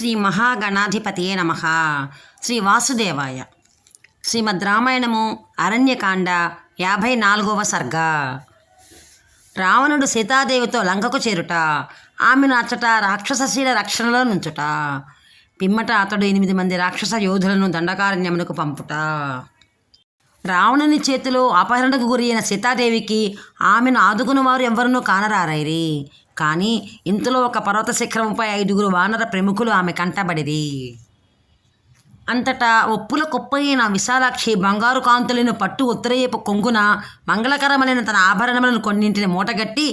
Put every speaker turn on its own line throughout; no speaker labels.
శ్రీ మహాగణాధిపతియే నమ. శ్రీ వాసుదేవాయ. శ్రీమద్ రామాయణము అరణ్యకాండ యాభై నాలుగవ సర్గ. రావణుడు సీతాదేవితో లంకకు చేరుట ఆమెను అచ్చట రాక్షసశీల రక్షణలో నుంచుట పిమ్మట అతడు ఎనిమిది మంది రాక్షస యోధులను దండకారణ్యమునకు పంపుట. రావణుని చేతిలో అపహరణకు గురి అయిన సీతాదేవికి ఆమెను ఆదుకుని వారు ఎవ్వరూ కానరారైరి. కానీ ఇంతలో ఒక పర్వత శిఖరంపై ఐదుగురు వానర ప్రముఖులు ఆమె కంటబడిది అంతటా ఒప్పుల కుప్పయిన విశాలాక్షి బంగారు కాంతులను పట్టు ఉత్తరయపు కొంగున మంగళకరమైన తన ఆభరణములను కొన్నింటిని మూటగట్టి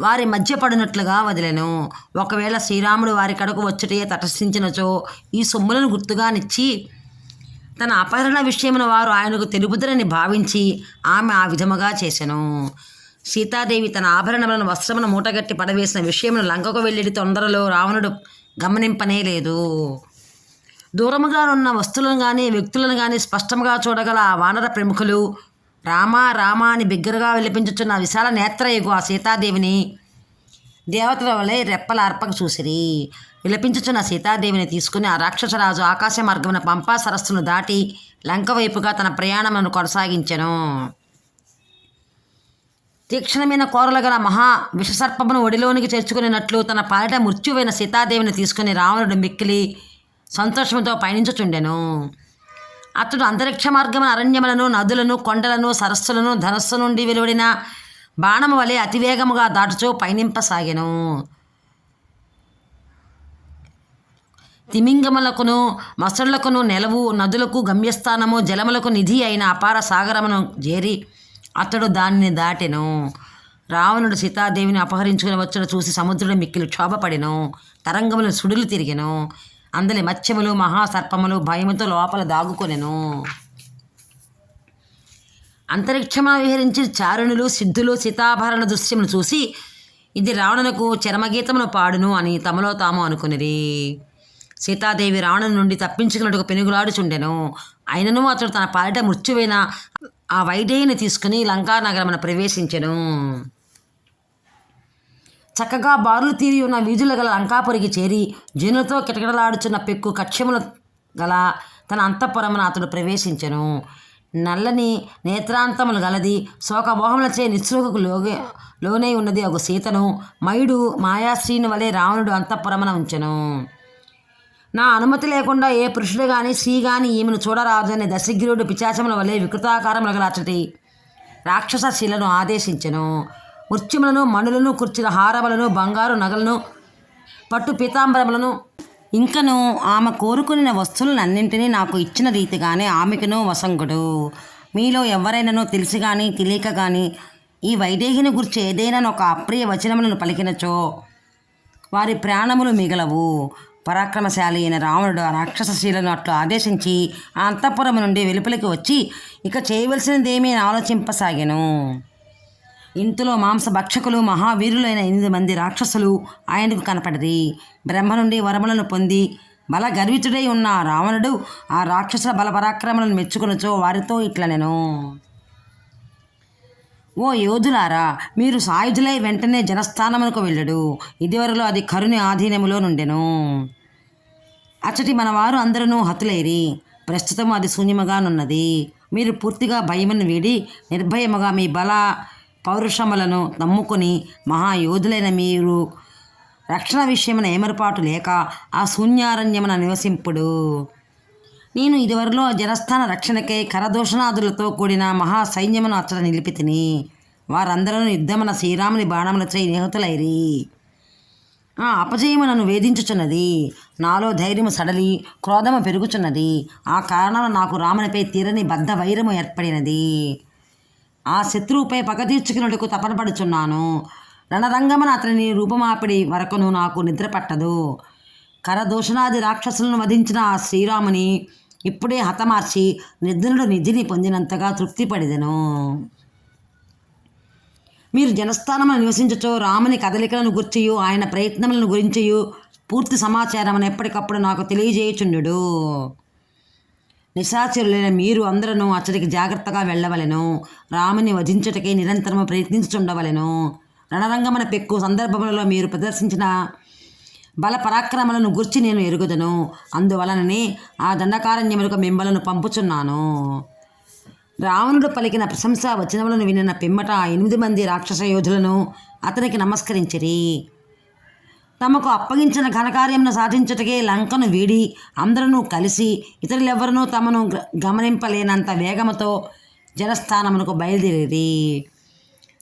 వారి మధ్య పడినట్లుగా వదిలెను. ఒకవేళ శ్రీరాముడు వారి కడకు వచ్చుటే తటస్థించినచో ఈ సొమ్ములను గుర్తుగానిచ్చి తన అపహరణ విషయమున వారు ఆయనకు తెలుపుదరని భావించి ఆమె ఆ విధముగా చేసెను. సీతాదేవి తన ఆభరణములను వస్త్రమును మూటగట్టి పడవేసిన విషయమును లంకకు వెళ్ళి తొందరలో రావణుడు గమనింపనే లేదు దూరముగా ఉన్న వస్తువులను కానీ వ్యక్తులను కానీ స్పష్టంగా చూడగల ఆ వానర ప్రముఖులు రామా రామా అని బిగ్గరగా విలపించుచున్న విశాల నేత్రయుగు ఆ సీతాదేవిని దేవతల వలె రెప్పల అర్పక చూసిరి. విలపించుచున్న సీతాదేవిని తీసుకుని ఆ రాక్షసరాజు ఆకాశ మార్గమున పంపా సరస్సును దాటి లంక వైపుగా తన ప్రయాణమును కొనసాగించెను. తీక్షణమైన కోరలు గల మహా విషసర్పమును ఒడిలోనికి చేర్చుకునేటట్లు తన పాలిట మృత్యువైన సీతాదేవిని తీసుకుని రావణుడు మిక్కిలి సంతోషంతో పయనించుచుండెను. అతడు అంతరిక్ష మార్గమున అరణ్యములను నదులను కొండలను సరస్సులను ధనస్సు నుండి వెలువడిన బాణము వలె అతివేగముగా దాటుచూ పయనింపసాగెను. తిమింగములకును మసళ్ళకును నెలవు నదులకు గమ్యస్థానము జలములకు నిధి అయిన అపార సాగరమును చేరి అతడు దానిని దాటెను. రావణుడు సీతాదేవిని అపహరించుకుని వచ్చడం చూసి సముద్రుడు మిక్కిలు క్షోభపడెను. తరంగములు సుడులు తిరిగెను. అందలి మత్స్యములు మహాసర్పములు భయముతో లోపల దాగుకొనెను. అంతరిక్షమా విహరించి చారుణులు సిద్ధులు సీతాభరణ దృశ్యమును చూసి ఇది రావణునకు చరమగీతమును పాడును అని తమలో తాము అనుకునిది సీతాదేవి రావణుని నుండి తప్పించుకున్నట్టుకు పెనుగులాడుచుండెను. అయినను అతడు తన పాలిట మృత్యువైన ఆ వైదేహిని తీసుకుని లంకానగరమున ప్రవేశించెను. చక్కగా బారులు తీరి ఉన్న వీధుల గల లంకాపురికి చేరి జనులతో కిటకిటలాడుచున్న పెక్కు కక్ష్యముల గల తన అంతఃపురమున అతడు ప్రవేశించెను. నల్లని నేత్రాంతములు గలది శోకమోహములచే నిస్సృహకు లోగే లోనై ఉన్నది ఒక సీతను. మయుడు మాయాశ్రీని వలె రావణుడు అంతఃపురమున ఉంచెను. నా అనుమతి లేకుండా ఏ పురుషుడు గాని స్త్రీ గాని ఈమెను చూడరాదని దశగిరుడు పిచాచముల వలె వికృతాకారముల గల రాక్షస శిలను ఆదేశించెను. మృత్యుములను మణులను కుర్చిన హారములను బంగారు నగలను పట్టు పీతాంబరములను ఇంకను ఆమె కోరుకున్న వస్తువులన్నింటినీ నాకు ఇచ్చిన రీతిగానే ఆమెకును వసంగుడు. మీలో ఎవరైనానో తెలిసి కానీ తెలియక కానీ ఈ వైదేహిని గురించి ఏదైనా ఒక అప్రియ వచనములను పలికినచో వారి ప్రాణములు మిగలవు. పరాక్రమశాలి అయిన రావణుడు ఆ రాక్షసశీలను అట్లు ఆదేశించి ఆ అంతఃపురం నుండి వెలుపలికి వచ్చి ఇక చేయవలసినదేమీ ఆలోచింపసాగాను. ఇంతలో మాంస భక్షకులు మహావీరులైన ఎనిమిది మంది రాక్షసులు ఆయనకు కనపడిరి. బ్రహ్మ నుండి వరములను పొంది బల గర్వితుడై ఉన్న రావణుడు ఆ రాక్షస బల పరాక్రమలను మెచ్చుకొనుచో వారితో ఇట్లనెను. ఓ యోధులారా మీరు సాయుధులై వెంటనే జనస్థానమునకు వెళ్ళడు. ఇదివరలో అది కరుని ఆధీనములో నుండెను. అచ్చటి మన వారు అందరూ హతులైరి. ప్రస్తుతం అది శూన్యముగానున్నది. మీరు పూర్తిగా భయమును వీడి నిర్భయముగా మీ బల పౌరుషములను నమ్ముకొని మహాయోధులైన మీరు రక్షణ విషయమున ఏమరపాటు లేక ఆ శూన్యారణ్యమున నివసింపుడు. నేను ఇదివరలో జనస్థాన రక్షణకై కరదూషణాదులతో కూడిన మహా సైన్యమును అచ్చట నిలిపి తిని వారందరూ యుద్ధమున శ్రీరాముని బాణములచే నిహతులైరి అపజయము నన్ను వేధించుచున్నది. నాలో ధైర్యము సడలి క్రోధము పెరుగుచున్నది. ఆ కారణాన నాకు రామునిపై తీరని బద్ధ వైరము ఏర్పడినది. ఆ శత్రువుపై పగ తీర్చుకున్నట్టుకు తపనపడుచున్నాను. రణరంగమున అతని రూపమాపిడి వరకును నాకు నిద్ర పట్టదు. కరదూషణాది రాక్షసులను వధించిన ఆ శ్రీరాముని ఇప్పుడే హతమార్చి నిర్ధనుడు నిధిని పొందినంతగా తృప్తిపడిదెను. మీరు జనస్థానమును నివసించచో రాముని కదలికలను గుర్చియు ఆయన ప్రయత్నములను గురించియు పూర్తి సమాచారం ఎప్పటికప్పుడు నాకు తెలియజేయుచుండు నిశాచరులైన మీరు అందరూ అతడికి జాగ్రత్తగా వెళ్ళవలెను. రాముని వధించుటకై నిరంతరము ప్రయత్నించుచుండవలెను. రణరంగమన పెక్కు సందర్భములలో మీరు ప్రదర్శించిన బల పరాక్రమాలను గుర్చి నేను ఎరుగుదను. అందువలననే ఆ దండకారణ్యములకు మిమ్మలను పంపుచున్నాను. రావణుడు పలికిన ప్రశంసా వచనములను వినిన పిమ్మట ఎనిమిది మంది రాక్షస యోధులను అతనికి నమస్కరించిరి. తమకు అప్పగించిన ఘనకార్యమును సాధించుటకే లంకను వీడి అందరూ కలిసి ఇతరులెవ్వరూ తమను గ- గమనింపలేనంత వేగముతో జనస్థానమునకు బయలుదేరి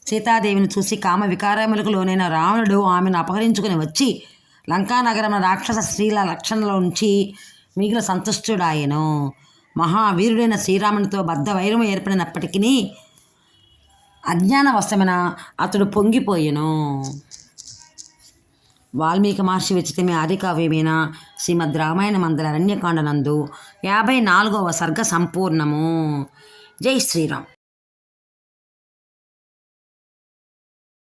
సీతాదేవిని చూసి కామ వికారములకు లోనైన రావణుడు ఆమెను అపహరించుకుని వచ్చి లంకానగరం రాక్షస స్త్రీల లక్షణలో ఉంచి మిగిలిన సంతుష్టుడాయను. మహావీరుడైన శ్రీరామునితో బద్ధ వైరం ఏర్పడినప్పటికీ అజ్ఞానవశమైన అతడు పొంగిపోయెను. వాల్మీకి మహర్షి విచితమే ఆదికావ్యమైన శ్రీమద్ రామాయణ మందల అరణ్యకాండనందు యాభై నాలుగవ సర్గ సంపూర్ణము. జై శ్రీరామ్.